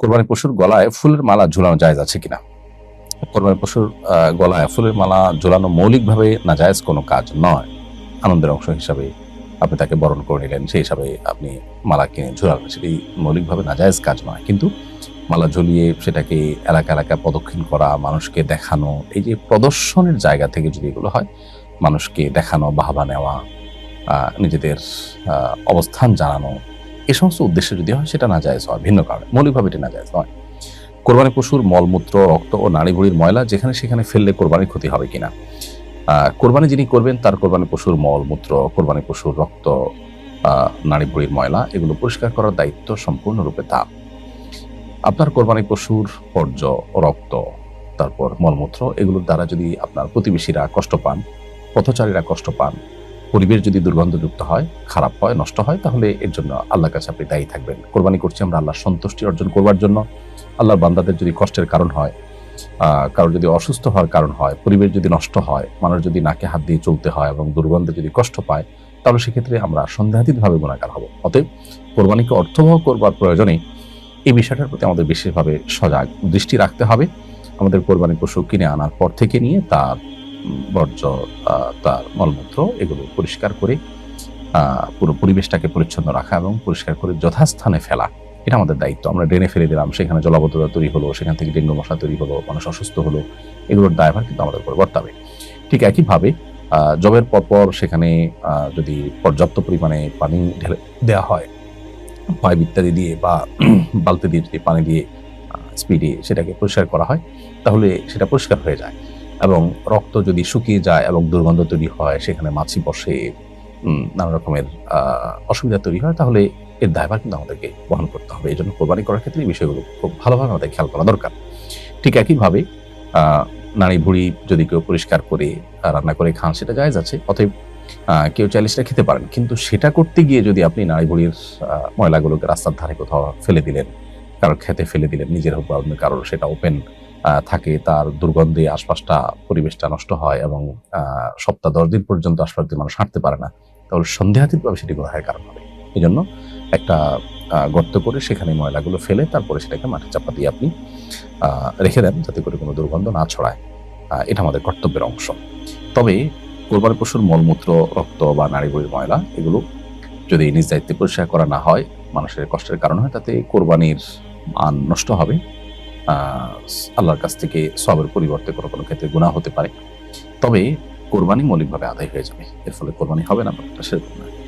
কোরবানি পশুর গলায় ফুলের মালা ঝুলানো জায়েজ আছে কিনা? কোরবানি পশুর গলায় ফুলের মালা ঝুলানো মৌলিকভাবে নাজায়েজ কোনো কাজ নয়। আনন্দের অংশ হিসাবে আপনি তাকে বরণ করে নিলেন, সেই হিসাবে আপনি মালা কিনে ঝুলালেন। সেটি মৌলিকভাবে নাজায়েজ কাজ নয়, কিন্তু মালা ঝুলিয়ে সেটাকে এলাকা এলাকা প্রদক্ষিণ করা, মানুষকে দেখানো, এই যে প্রদর্শনের জায়গা থেকে যদি এগুলো হয়, মানুষকে দেখানো, বাহবা নেওয়া নিজেদের অবস্থান জানানো এই সমস্ত উদ্দেশ্যে যদি হয় সেটা না যায় হয় ভিন্ন কারণে মৌলিকভাবে এটা না যায় নয়। কোরবানি পশুর মলমূত্র রক্ত ও নাড়ি ভুড়ির ময়লা যেখানে সেখানে ফেললে কোরবানির ক্ষতি হবে কিনা? কোরবানি যিনি করবেন তার কোরবানি পশুর মলমূত্র কোরবানি পশুর রক্ত আহ, নাড়ি ভুড়ির ময়লা এগুলো পরিষ্কার করার দায়িত্ব সম্পূর্ণরূপে তার। আপনার কোরবানি পশুর বর্জ্য রক্ত তারপর মলমূত্র এগুলোর দ্বারা যদি আপনার প্রতিবেশীরা কষ্ট পান পথচারীরা কষ্ট পান পরিবেশ যদি দুর্গন্ধযুক্ত হয়, খারাপ হয়, নষ্ট হয়, তাহলে এর জন্য আল্লাহর কাছে আপনি দায়ী থাকবেন। কোরবানি করছি আমরা আল্লাহর সন্তুষ্টি অর্জন করবার জন্য। আল্লাহর বান্দাদের যদি কষ্টের কারণ হয় কারোর যদি অসুস্থ হওয়ার কারণ হয়, পরিবেশ যদি নষ্ট হয়, মানুষ যদি নাকে হাত দিয়ে চলতে হয় এবং দুর্গন্ধে যদি কষ্ট পায়, তাহলে সেক্ষেত্রে আমরা সন্দেহাতীতভাবে গুণাকার হব। অতএব কোরবানিকে অর্থবহ করবার প্রয়োজনে এই বিষয়টার প্রতি আমাদের বিশেষভাবে সজাগ দৃষ্টি রাখতে হবে। আমাদের কোরবানি পশু কিনে আনার পর থেকে নিয়ে তার বর্জ্য তার মলমূত্র এগুলো পরিষ্কার করে পুরো পরিবেশটাকে পরিচ্ছন্ন রাখা এবং পরিষ্কার করে যথাস্থানে ফেলা। এটা আমাদের দায়িত্ব। আমরা ড্রেনে ফেলে দিলাম, সেখানে জলাবদ্ধতা তৈরি হলো, সেখান থেকে ডেঙ্গু মশা তৈরি হলো, মানুষ অসুস্থ হলো, এগুলোর দায়ভার কিন্তু আমাদের উপর বর্তাবে। ঠিক একইভাবে জবের পরপর সেখানে যদি পর্যাপ্ত পরিমাণে পানি ঢেলে দেওয়া হয়, পাইপ ইত্যাদি দিয়ে বা বালতি দিয়ে যদি পানি দিয়ে স্পিডে সেটাকে পরিষ্কার করা হয়, তাহলে সেটা পরিষ্কার হয়ে যায়। এবং রক্ত যদি শুকিয়ে যায় এবং দুর্গন্ধ তৈরি হয়, সেখানে মাছি বসে নানা রকমের অসুবিধা তৈরি হয়, তাহলে এর দায়ভার কিন্তু আমাদেরকে বহন করতে হবে। এই জন্য কোরবানি করার ক্ষেত্রে এই বিষয়গুলো খুব ভালোভাবে আমাদের খেয়াল করা দরকার। ঠিক একইভাবে নাড়ি ভুড়ি যদি কেউ পরিষ্কার করে রান্না করে খান, সেটা যায় আছে। অতএব কেউ চাইলে সেটা খেতে পারেন। কিন্তু সেটা করতে গিয়ে যদি আপনি নাড়ি ভুড়ির ময়লাগুলোকে রাস্তার ধারে কোথাও ফেলে দিলেন, কারোর খেতে ফেলে দিলেন, নিজের হোক বা অন্য কারোর, সেটা ওপেন থাকে, তার দুর্গন্ধে আশপাশটা, পরিবেশটা নষ্ট হয় এবং সপ্তাহ দশ দিন পর্যন্ত আশপাশ দিয়ে মানুষ হাঁটতে পারে না। তাহলে সন্দেহাতীতভাবে সেটি গ্রহের কারণ হবে। এই জন্য একটা গর্ত করে সেখানে ময়লাগুলো ফেলে তারপরে সেটাকে মাঠে চাপা দিয়ে আপনি রেখে দেন যাতে করে কোনো দুর্গন্ধ না ছড়ায়। এটা আমাদের কর্তব্যের অংশ। তবে কোরবানি পশুর মলমূত্র, রক্ত বা নাড়িগুড়ির ময়লা, এগুলো যদি নিজ দায়িত্বে পরিষ্কার করা না হয়, মানুষের কষ্টের কারণ হয়, তাতে কোরবানির মান নষ্ট হবে। আল্লাহর কাছ থেকে সবের পরিবর্তে কোনো কোনো ক্ষেত্রে গুণা হতে পারে। তবে কোরবানি মৌলিকভাবে আদায় হয়ে যাবে। এর ফলে কোরবানি হবে না সেরকম না।